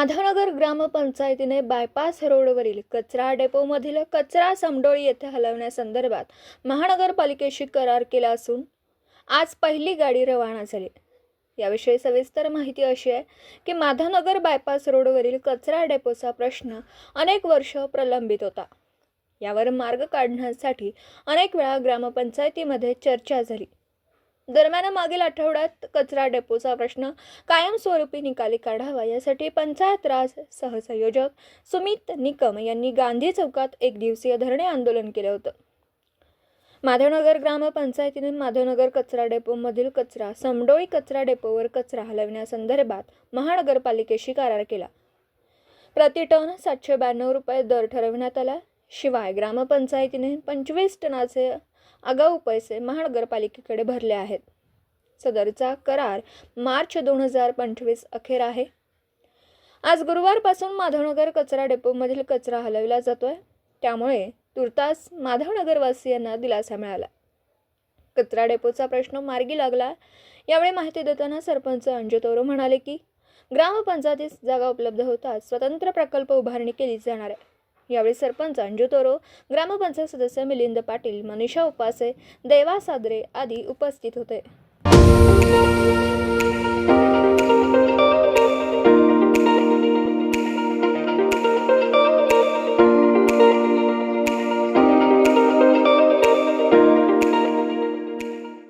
माधवनगर ग्रामपंचायतीने बायपास रोडवरील कचरा डेपोमधील कचरा समडोळी येथे हलवण्यासंदर्भात महानगरपालिकेशी करार केला असून आज पहिली गाडी रवाना झाली. याविषयी सविस्तर माहिती अशी आहे की माधवनगर बायपास रोडवरील कचरा डेपोचा प्रश्न अनेक वर्ष प्रलंबित होता. यावर मार्ग काढण्यासाठी अनेक वेळा ग्रामपंचायतीमध्ये चर्चा झाली. दरम्यान मागील आठवड्यात कचरा डेपोचा प्रश्न कायमस्वरूपी निकाली काढावा यासाठी पंचायत राज सहसंयोजक सुमित निकम यांनी गांधी चौकात एक दिवसीय धरणे आंदोलन केलं होतं. माधवनगर ग्रामपंचायतीने माधवनगर कचरा डेपोमधील कचरा समडोळी कचरा डेपोवर कचरा हलविण्यासंदर्भात महानगरपालिकेशी करार केला. प्रति टन सातशे ब्याण्णव रुपये दर ठरविण्यात आला. शिवाय ग्रामपंचायतीने पंचवीस टनाचे आगाऊ पैसे महानगरपालिकेकडे भरले आहेत. सदरचा करार मार्च दोन हजार पंचवीस अखेर आहे. आज गुरुवारपासून माधवनगर कचरा डेपोमधील कचरा हलविला जातोय. त्यामुळे तुर्तास माधवनगरवासियांना दिलासा मिळाला. कचरा डेपोचा प्रश्न मार्गी लागला. यावेळी माहिती देताना सरपंच अंजू तोरो म्हणाले की ग्रामपंचायतीस जागा उपलब्ध होताच स्वतंत्र प्रकल्प उभारणी केली जाणार आहे. यावेळी सरपंच अंजू तोरो ग्रामपंचायत सदस्य मिलिंद पाटील मनीषा उपासे देवा सादरे आदी उपस्थित होते.